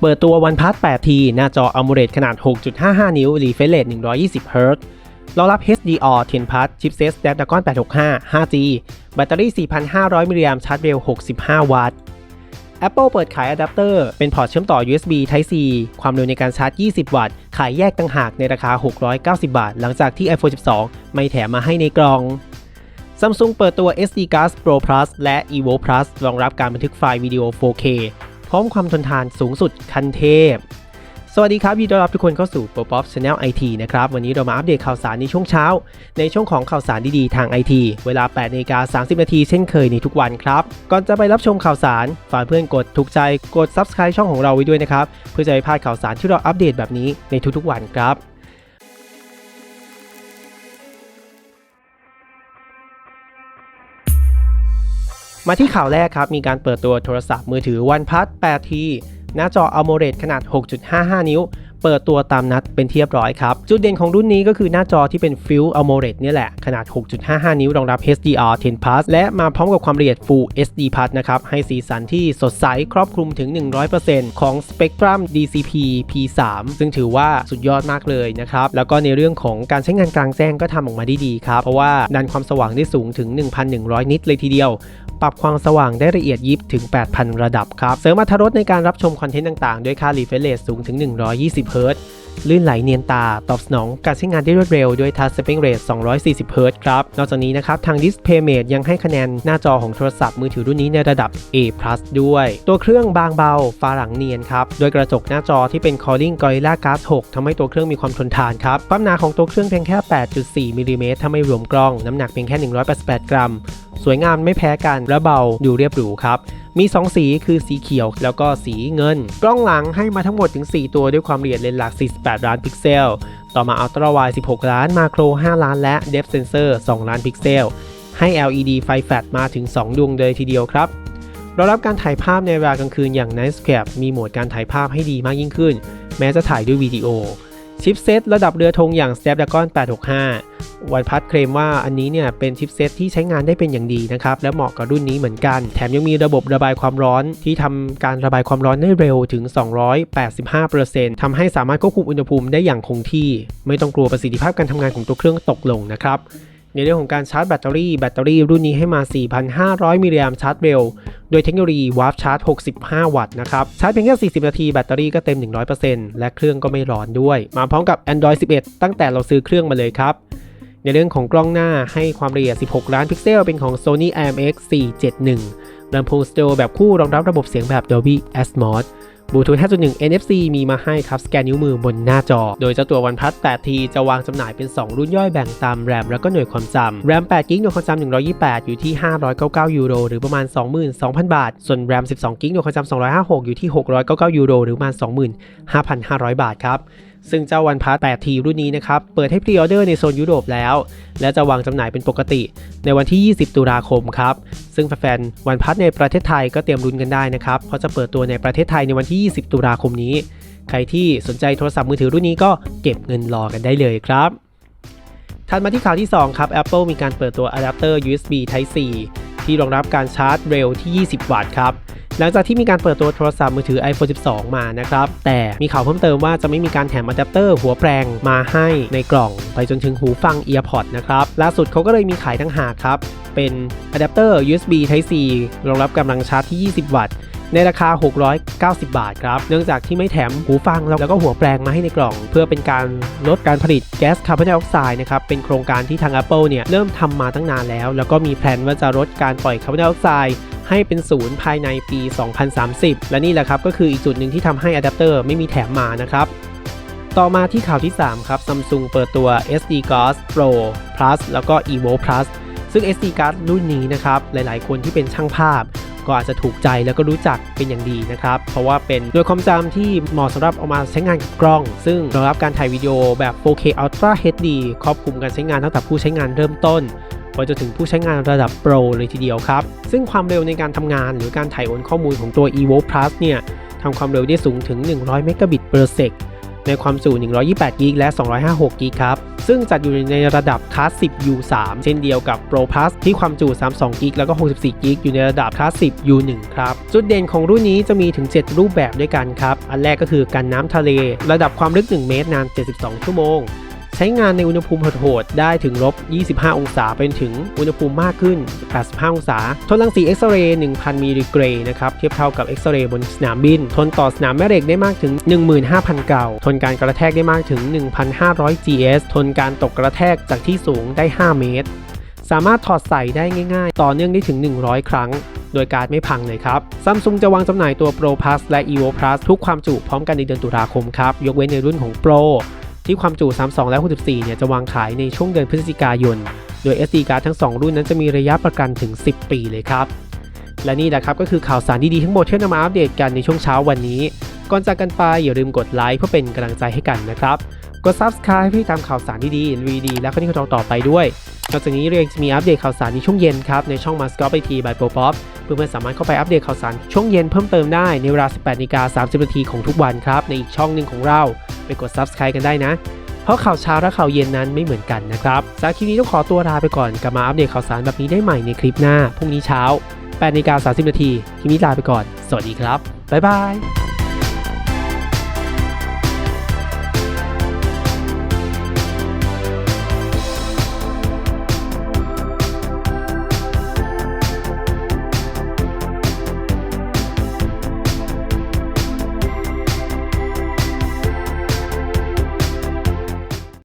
เปิดตัว OnePlus 8T หน้าจอ AMOLED ขนาด 6.55 นิ้ว Refresh Rate 120 Hz รองรับ HDR 10 Plus ชิปเซต Snapdragon 865 5G แบตเตอรี่ 4,500 มิลลิแอมป์ชาร์จเร็ว 65 วัตต์ Apple เปิดขายอะแดปเตอร์เป็นพอร์ตเชื่อมต่อ USB Type C ความเร็วในการชาร์จ 20 วัตต์ ขายแยกต่างหากในราคา 690 บาท หลังจากที่ iPhone 12 ไม่แถมมาให้ในกล่อง Samsung เปิดตัว SD Card Pro Plus และ Evo Plus รองรับการบันทึกไฟล์วิดีโอ 4K ร้อมความทนทานสูงสุดคันเทพ สวัสดีครับยินดีต้อนรับทุกคนเข้าสู่ Pro Pop Channel IT นะครับ วันนี้เรามาอัปเดตข่าวสารในช่วงเช้า ในช่วงของข่าวสารดีๆ ทาง IT เวลา8นาฬิกา30 นาทีเช่นเคยในทุกวันครับ ก่อนจะไปรับชมข่าวสาร ฝากเพื่อนกดถูกใจกด Subscribe ช่องของเราไว้ด้วยนะครับ เพื่อจะไม่พลาดข่าวสารที่เราอัปเดตแบบนี้ในทุกๆวันครับ มาที่ข่าวแรกครับ มีการเปิดตัวโทรศัพท์มือถือ OnePlus 8T หน้าจอ AMOLED ขนาด 6.55 นิ้ว เปิดตัวตามนัดเป็นที่เรียบร้อยครับ จุดเด่นของรุ่นนี้ก็คือหน้าจอที่เป็น Full AMOLED เนี่ยแหละ ขนาด 6.55 นิ้ว รองรับ HDR 10 Plus และมาพร้อมกับความละเอียด Full HD Plus นะครับ ให้สีสันที่สดใสครอบคลุมถึง 100%ของ Spectrum DCP P3 ซึ่งถือว่าสุดยอดมากเลยนะครับ แล้วก็ในเรื่องของการใช้งานกลางแจ้งก็ทำออกมาได้ดีครับ เพราะว่าดันความสว่างได้สูงถึง 1,100 นิตเลยทีเดียว ปรับความสว่างได้ละเอียดยิบถึง 8,000 ระดับครับ เสริมอรรถรสในการรับชมคอนเทนต์ต่างๆ ด้วยค่า refresh rate สูงถึง 120 เฮิรตซ์ลื่นไหลเนียนตา ตอบสนองการใช้งานได้รวดเร็วด้วย touch aspect rate 240 เฮิรตซ์ครับ นอกจากนี้นะครับ ทาง DisplayMate ยังให้คะแนนหน้าจอของโทรศัพท์มือถือรุ่นนี้ในระดับ A+ ด้วย ตัวเครื่องบางเบาฝาหลังเนียนครับ โดยกระจกหน้าจอที่เป็น Corning Gorilla Glass 6ทำให้ตัวเครื่องมีความทนทานครับ ความหนาของตัวเครื่องเพียงแค่ 8.4มิลลิเมตรถ้าไม่รวมกล้อง น้ำหนักเพียงแค่ 188 กรัม สวยงามไม่แพ้กันและเบาดูเรียบหรูครับ มี 2 สีคือสีเขียวแล้วก็สีเงิน กล้องหลังให้มาทั้งหมดถึง 4 ตัวด้วยความละเอียดเลนส์หลัก 48 ล้านพิกเซล ต่อมาอัลตร้าไวด์16 ล้านมาโคร 5 ล้านและ Depth Sensor 2ล้านพิกเซล ให้ LED ไฟแฟลชมาถึง 2 ดวงเลยทีเดียวครับรองรับการถ่ายภาพในเวลากลางคืนอย่าง Night Scape มีโหมดการถ่ายภาพให้ดีมากยิ่งขึ้น แม้จะถ่ายด้วยวิดีโอ ชิปเซตระดับเรือธงอย่าง Snapdragon 865 วันพัดเคลมว่าอันนี้เนี่ยเป็นชิปเซตที่ใช้งานได้เป็นอย่างดีนะครับ และเหมาะกับรุ่นนี้เหมือนกัน แถมยังมีระบบระบายความร้อนที่ทำการระบายความร้อนได้เร็วถึง 285%ทำให้สามารถควบคุมอุณหภูมิได้อย่างคงที่ ไม่ต้องกลัวประสิทธิภาพการทำงานของตัวเครื่องตกลงนะครับในเรื่องของการชาร์จแบตเตอรี่ แบตเตอรี่รุ่นนี้ให้มา 4,500 มิลลิแอมป์ชาร์จเร็ว ดยเทคโนโลยีวาร์ปชาร์จ 65 วัตต์นะครับ ชาร์จเพียงแค่ 40 นาทีแบตเตอรี่ก็เต็ม 100%และเครื่องก็ไม่ร้อนด้วย มาพร้อมกับ Android 11 ตั้งแต่เราซื้อเครื่องมาเลยครับในเรื่องของกล้องหน้าให้ความละเอียด 16 ล้านพิกเซล เป็นของ Sony IMX 471ลำโพงสเตอริโอแบบคู่รองรับระบบเสียงแบบ Dolby Atmos บลูทูธ5.1 NFC มีมาให้ครับ สแกนนิ้วมือบนหน้าจอ โดยเจ้าตัว OnePlus 8T จะวางจำหน่ายเป็น 2 รุ่นย่อยแบ่งตามแรมแล้วก็หน่วยความจำแรม8กิกหน่วยความจำ128 อยู่ที่ 599 ยูโร หรือประมาณ 22,000 บาท ส่วนแรม12กิกหน่วยความจำ256 อยู่ที่ 699 ยูโร หรือประมาณ 25,500 บาทครับ ซึ่งเจ้า OnePlus 8T รุ่นนี้นะครับ เปิดให้พรีออเดอร์ในโซนยุโรปแล้ว และจะวางจำหน่ายเป็นปกติ ในวันที่ 20 ตุลาคมครับ ซึ่งแฟนๆ OnePlus ในประเทศไทยก็เตรียมรุนกันได้นะครับ เพราะจะเปิดตัวในประเทศไทยในวันที่ 20 ตุลาคมนี้ ใครที่สนใจโทรศัพท์มือถือรุ่นนี้ก็เก็บเงินรอกันได้เลยครับถัดมาที่ข่าวที่ 2 ครับ Apple มีการเปิดตัวอะแดปเตอร์ USB Type C ที่รองรับการชาร์จเร็วที่ 20 วัตต์ครับหลังจากที่มีการเปิดตัวโทรศัพท์มือถือ iPhone 12 มานะครับ แต่มีข่าวเพิ่มเติมว่าจะไม่มีการแถมอะแดปเตอร์หัวแปลงมาให้ในกล่อง ไปจนถึงหูฟัง EarPods นะครับ ล่าสุดเขาก็เลยมีขายทั้งหากครับ เป็นอะแดปเตอร์ USB Type C รองรับกำลังชาร์จที่ 20 วัตต์ ในราคา 690 บาทครับ เนื่องจากที่ไม่แถมหูฟังแล้วก็หัวแปลงมาให้ในกล่อง เพื่อเป็นการลดการผลิตแก๊สคาร์บอนไดออกไซด์นะครับ เป็นโครงการที่ทาง Apple เนี่ยเริ่มทำมาตั้งนานแล้ว แล้วก็มีแผนว่าจะลดการปล่อยคาร์บอนไดออกไซด์ให้เป็นศูนย์ภายในปี 2030 และนี่แหละครับก็คืออีกจุดหนึ่งที่ทำให้อะแดปเตอร์ไม่มีแถมมานะครับต่อมาที่ข่าวที่ 3 ครับ Samsung เปิดตัว SD Card Pro Plus แล้วก็ Evo Plus ซึ่ง SD Card รุ่นนี้นะครับ หลายๆ คนที่เป็นช่างภาพ ก็อาจจะถูกใจแล้วก็รู้จักเป็นอย่างดีนะครับ เพราะว่าเป็นโดยความจำที่เหมาะสำหรับเอามาใช้งานกับกล้อง ซึ่งรองรับการถ่ายวิดีโอแบบ 4K Ultra HD ครอบคลุมการใช้งานตั้งแต่ผู้ใช้งานเริ่มต้นไปจนถึงผู้ใช้งานระดับโปรเลยทีเดียวครับ ซึ่งความเร็วในการทำงานหรือการถ่ายโอนข้อมูลของตัว Evo Plus เนี่ยทำความเร็วได้สูงถึง 100 เมกะบิต per sec ในความจุ 128 กิกและ 256 กิกครับ ซึ่งจัดอยู่ในระดับคลาส10 U3 เช่นเดียวกับ Pro Plus ที่ความจุ 32 กิกแล้วก็ 64 กิกอยู่ในระดับคลาส10 U1 ครับ จุดเด่นของรุ่นนี้จะมีถึง 7 รูปแบบด้วยกันครับ อันแรกก็คือกันน้ำทะเล ระดับความลึก 1 เมตรนาน 72 ชั่วโมง ใช้งานในอุณหภูมิโหดๆได้ถึงลบ 25 องศาเป็นถึงอุณหภูมิมากขึ้น 85 องศา ทนรังสีเอ็กซเรย์ 1,000 มิลลิเกรนะครับ เทียบเท่ากับเอ็กซเรย์บนสนามบิน ทนต่อสนามแม่เหล็กได้มากถึง 15,000 เก่า ทนการกระแทกได้มากถึง 1,500 GS ทนการตกกระแทกจากที่สูงได้ 5 เมตร สามารถถอดใส่ได้ง่าย ๆ ต่อเนื่องได้ถึง 100 ครั้งโดยการไม่พังเลยครับซัมซุงจะวางจำหน่ายตัว Pro Plus และ Evo Plus ทุกความจุพร้อมกันในเดือนตุลาคมครับ ยกเว้นในรุ่นของ Pro ที่ความจุ 32 และ 64 เนี่ยจะวางขายในช่วงเดือนพฤศจิกายน โดย SD card ทั้ง 2 รุ่นนั้นจะมีระยะประกันถึง 10 ปีเลยครับ และนี่แหละครับก็คือข่าวสารดีๆทั้งหมดที่นำมาอัปเดตกันในช่วงเช้าวันนี้ ก่อนจากกันไปอย่าลืมกดไลค์เพื่อเป็นกำลังใจให้กันนะครับ กด Subscribe เพื่อติดตามข่าวสารดีๆวีดี และข้อนี้ของเราต่อไปด้วยนอกจากนี้เรายังจะมีอัปเดตข่าวสารในช่วงเย็นครับในช่อง m a s c o t IT by Pro Pop เพื่อนๆสามารถเข้าไปอัปเดตข่าวสารช่วงเย็นเพิ่มเติมได้ในเวลา 18นาฬิกา30นาทีของทุกวันครับในอีกช่องหนึ่งของเรา ไปกด Subscribe กันได้นะ เพราะข่าวเช้าและข่าวเย็นนั้นไม่เหมือนกันนะครับสำหรับคลิปนี้ต้องขอตัวลาไปก่อนกลับมาอัปเดตข่าวสารแบบนี้ได้ใหม่ในคลิปหน้าพรุ่งนี้เช้า8นาฬิกา30นาทีคลิปนี้ลาไปก่อน สวัสดีครับบ๊ายบาย